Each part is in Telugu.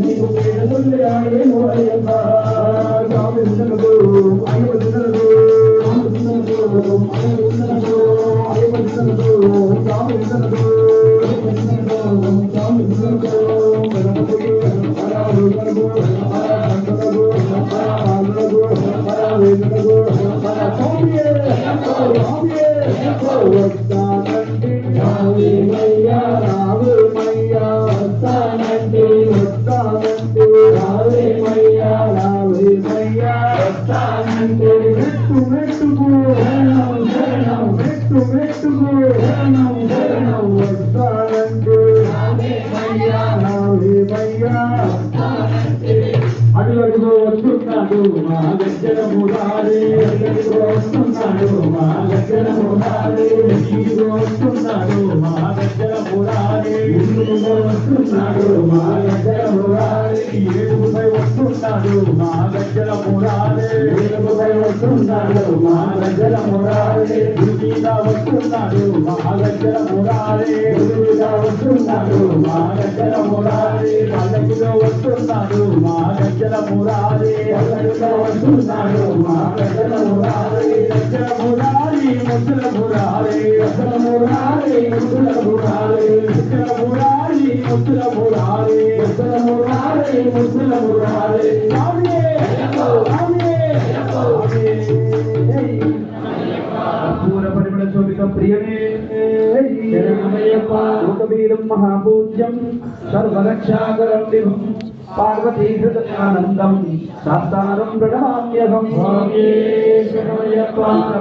నీకు పేదలుండే మా గజ్జల మురారి. అడుగడుగు వస్తున్నాడు మా గజ్జల మురారి ఇదిగో వస్తున్నాడు మా వస్తున్నాడు మా వస్తున్నాడు మా గజ్జల మురారి ఏడుగుపై వస్తున్నాడు మా గజ్జల మురారి గుడిగా వస్తున్నాడు మా గజ్జల మురారి గుడిగా వస్తున్నాడు మా గజ్జల మురారి పల్లకిలో వస్తున్నాడు మా గజ్జల మురారి పల్లకిలో వస్తున్నాడు మా గజ్జల మురారి గజ్జల మురారి ముద్దుల మురారి గజ్జల మురారి ముద్దుల మురారి గజ్జల మహాపూజ్యం సర్వరక్షాకరం విభం పార్వతీ హృదయానందం శాస్త్రారం ప్రణమామ్యహం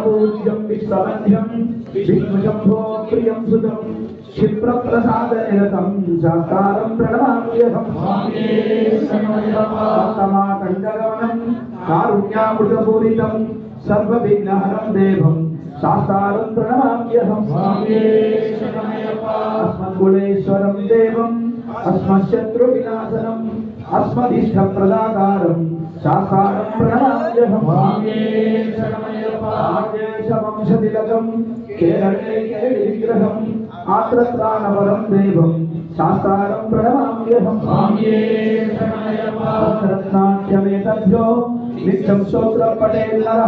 పూజ్యం విశ్వమధ్యం విష్ణుశంభో ప్రియం సుతం క్షిప్రప్రసాద నిరతం శాస్త్రారం ప్రణమామ్యహం సమాకండగమనం కారుణ్యామృతపూరితం సర్వవిఘ్నహరం దేవం శాస్త్రారం ప్రణమామ్యహం అస్మద్గుణేశ్వరం దేవం అస్మశత్రు వినాశనం అస్మదిష్ట ప్రదాకారం శాస్త్రారం ప్రణమామ్యహం వంశతిలకం ఆత్రత్రాణవరం దేవం శాస్త్రారం ప్రణమామ్యహం రత్నాఖ్యమేతభ్యో నిత్యం స్తోత్రం పటే నర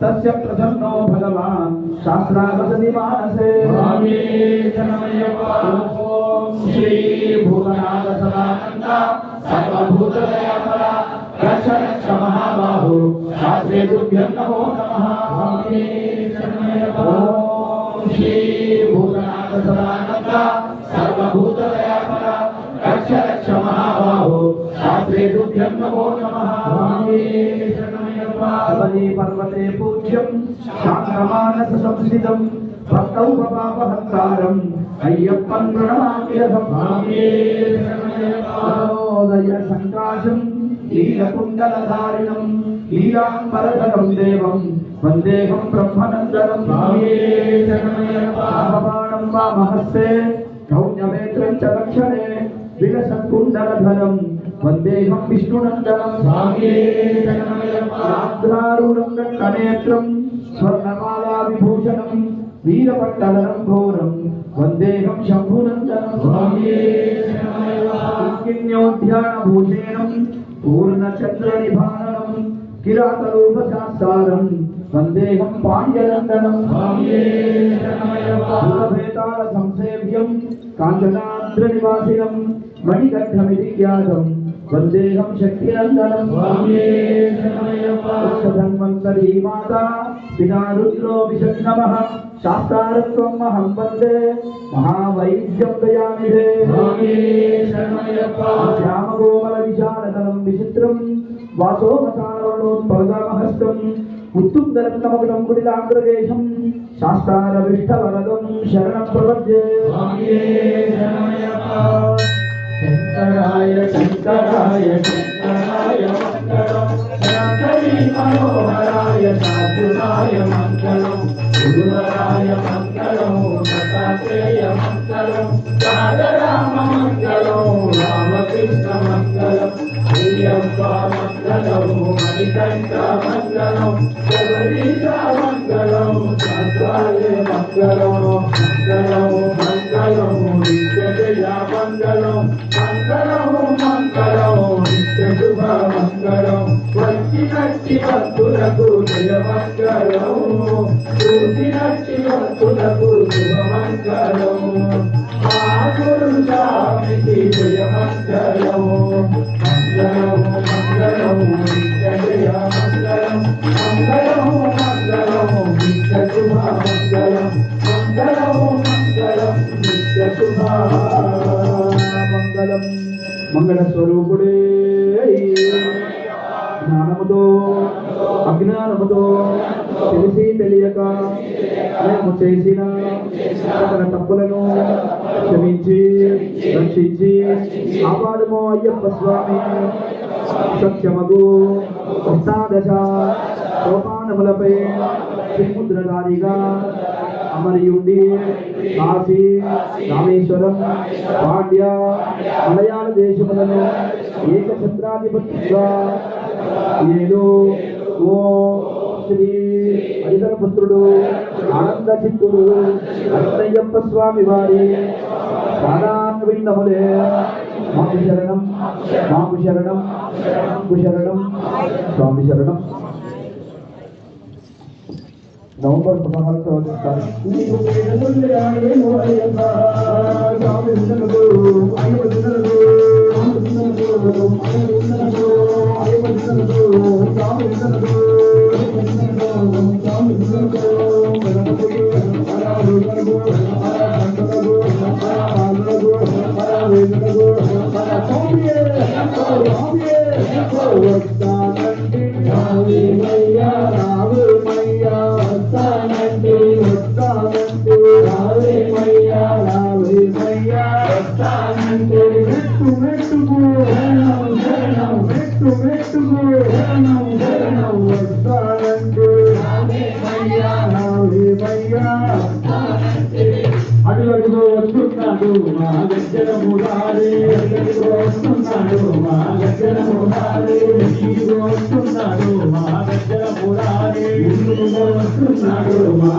తస్య ప్రసన్నో భగవాన్ శాస్త్రావసతి మానసే ఓం శ్రీ భూతనాథ సదానంద సర్వభూత మహాబాహు శాస్త్రే తుభ్యం నమో నమ ఓం సదానంద సర్వభూత దయాపర రక్ష రక్ష మహాబాహు శాస్త్రే తుభ్యం నమో నమః పర్వతే పూజ్యం శాంతమానస సంస్థితం భక్తౌపపాపహంకారం అయ్యప్పన్ ప్రణమామ్యహం మనోదయ సంకాశం లీలకుండలధారిణం వందేహం బ్రహ్మనందనం పాపబాణం వామహస్తే గౌణ్యవేత్రం చ రక్షణే విలసత్కుండలధరం వందేహం విష్ణునందనం ఆగ్రారూఢం కనేత్రం స్వర్ణమాలా విభూషణం వీరపట్టణం ఘోరం వందేహం శంభునందనం కిన్యోధ్యానభూషేణం పూర్ణచంద్రనిభాననం కిరాతరూపశాస్త్రం పాండ్యనందనం భూతభేతాల సంసేవ్యం కాంచనాంధ్రనివాసినం మణిగడ్డమిది ఖ్యాతం వందేహం శక్తినందనం ధన్వంతరీ మాత పితా రుద్రో విషన్నమ శాస్త్రారత్వం అహం వందే. మహావైద్యం దయానిధే శ్యామగోమల విశాలతరం విచిత్రం. వాసోమసానవలోత్పలదామహస్తం ఉత్తుంగరత్నమగుణం కుడిలాగ్రదేశం శాస్త్రారవిష్టవరదం శరణం ప్రపద్యే. శంకరాయ శంకరాయ శంకరాయ మంగళం. శంకరీ మనోహరాయ సాధురాయ మంగళం. గురువరాయ మంగళం దత్తాత్రేయ మంగళం. రామ మంగళం రామకృష్ణ మంగళం. అయ్యప్ప మంగళం మణికంఠ మంగళం. శబరీశ మంగళం మంగళం. మంగళం మంగళం. మంగళం మంగళం నిత్యుభ మంగళం. వచ్చి నచ్చి భక్తులకు జయ మంగళం. చూసి నచ్చి భక్తులకు శుభ మంగళం. మాగురు స్వామికి జయ మంగళం. మంగళం మంగళం నిత్య జయ మంగళం. మంగళం మంగళం నిత్యుభ మంగళం. మంగళ స్వరూపుడే జ్ఞానముతో అజ్ఞానముతో తెలిసి తెలియక మేము చేసిన సకల తప్పులను క్షమించి రక్షించి ఆపాదము అయ్యప్ప స్వామి. సత్యమగు అష్టాదశ సోపానములపై శ్రీముద్రధారిగా అమరి కాశీ రామేశ్వరం పాండ్య మలయాళ దేశములను ఏకఛత్రాధిపతిగా ఏదో ఓ శ్రీ హరిధర పుత్రుడు ఆనంద చిత్తుడు అన్నయ్యప్ప స్వామి వారి సాధారణ మాకు శరణం మాకు శరణం మాకు శరణం. స్వామి శరణం. నవంబర్ పదహారు సంవత్సరాలు అడుగడుగు వస్తున్నాడు మా గజ్జల మురారే వస్తున్నాడు మా గజ్జల మురారే వస్తున్నాడు మా గజ్జల మురారే వస్తున్నాడు మా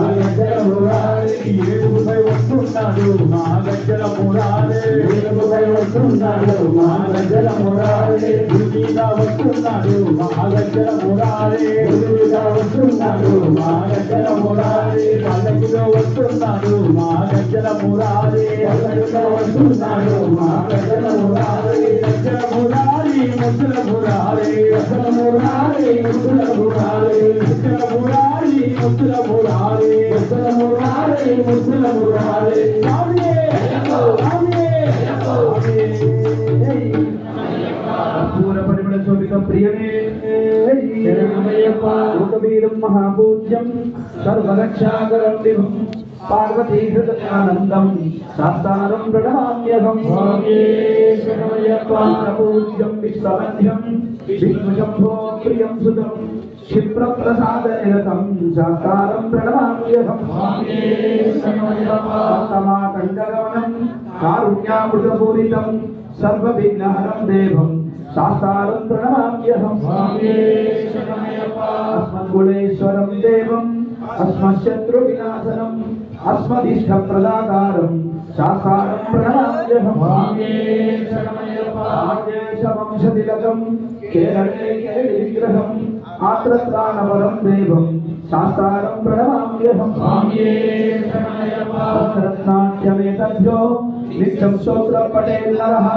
వస్తున్నాడు మా గజ్జల మురారే. ఏడుగుపై వస్తున్నాడు మా గజ్జల మురారే. గుడిగా వస్తున్నాడు మా గజ్జల మురారే. గుడిగా వస్తున్నాడు మా గజ్జల మురారే. పల్లకిలో వస్తున్నాడు మా గజ్జల మురారే. పల్లకిలో వస్తున్నాడు మా గజ్జల మురారే. గజ్జల మురారి ముద్దుల మురారే. గజ్జల మురారి గజ్జల మురారి. శోభిత ప్రియమే లోకవీరం మహాపూజ్యం సర్వరక్షాకరం విభం పార్వతీ హృదయానందం శాస్త్రారం ప్రణమామ్యహం పూజ్యం విశ్వమధ్యం విష్ణుశంభో ప్రియం సుతం క్షిప్రప్రసాద నిరతం ప్రణమామ్యహం. తమాకండగమనం కారుణ్యామృతపూరితం సర్వవిఘ్నహరం దేవం శాస్త్రారం ప్రణమామ్యహం. అస్మద్గుణేశ్వరం దేవం అస్మశత్రు వినాశనం అస్మదిష్ట ప్రదాకారం శాస్త్రారం ప్రణమామ్యహం వంశతిలకం కేరళే విగ్రహం ఆత్రత్రాణపరం దేవం శాస్త్రారం ప్రణమామ్యహం రత్నాఖ్యమేతభ్యో నిత్యం స్తోత్ర పటేల్లరః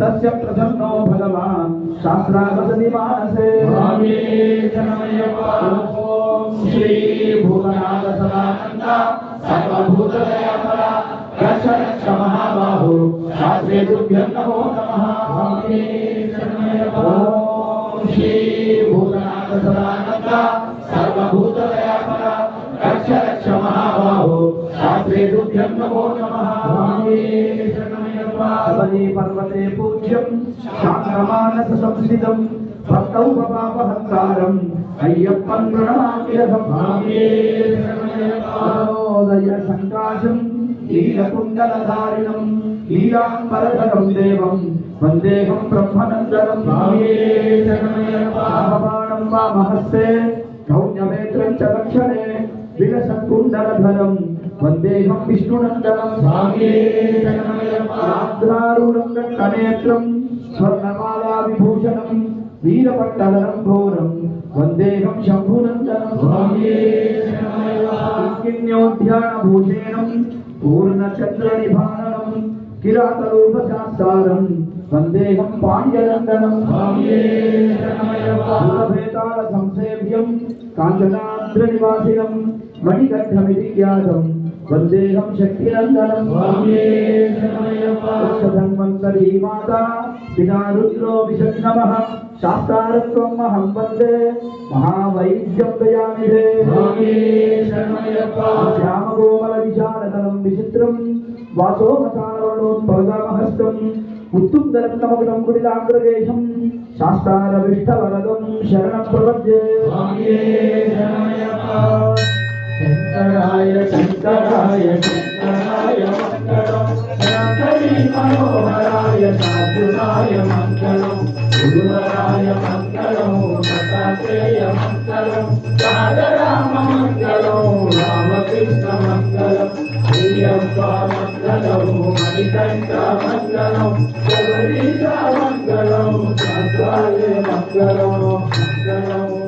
తస్య ప్రసన్నో భగవాన్ శాస్త్రావసతి మానసే ఓం శ్రీ భూతనాథ సదానంద సర్వభూతదయాపర రక్ష రక్ష మహాబాహు శాస్త్రే తుభ్యం నమో నమః శాస్త్రే పర్వతే పూజ్యం శాంతమానస సంస్థితం భక్తౌ పాపహంకారం అయ్యప్పన్ ప్రణమామ్యహం మనోదయ సంకాశం లీలకుండలధారిణం నీలాంబరధరం దేవం వందేహం బ్రహ్మనందనం భావ్యేపాణం వా మహస్తే గౌణ్యమేత్రం చ లక్షణే విలసత్కుండలధరం. వందేహం విష్ణునందనం. కనేత్రం స్వర్ణమాలా విభూషణం వీరపట్టలనం ఘోరం. వందేహం శంభునందనం. కిన్యోధ్యానభూషేణం పూర్ణచంద్రనిభారణం కిరాతరూపశాస్త్రం వందేహం పాండ్యనందనం సంసేవ్యం. కాంచనాద్రనివాసినం మణికఠమితి ఖ్యాతం వందేహం శక్తినందనం ధన్వంతరీ మాతా పితా రుద్రో విషన్నమ శాస్త్రారత్వం అహం వందే మహావైద్యం దయానిధే శ్యామగోమల విశాలతలం విచిత్రం వాసోమసానవర్ణోత్పరదామహస్తం ఉత్తుంగరత్నమకుటం కుడిలాగ్రదేశం శాస్త్రారవిష్టవరదం శరణం ప్రపద్యే. శంకరాయ శంకరాయ శంకరాయ మంగళం. శంకరీ మనోహరాయ సాధురాయ మంగళం. గురువరాయ మంగళం దత్తాత్రేయ మంగళం. రాజరామ మంగళం రామకృష్ణ మంగళం. అయ్యప్ప మంగళం మణికంఠ మంగళం జగదీశ మంగళం మంగళం మంగళం.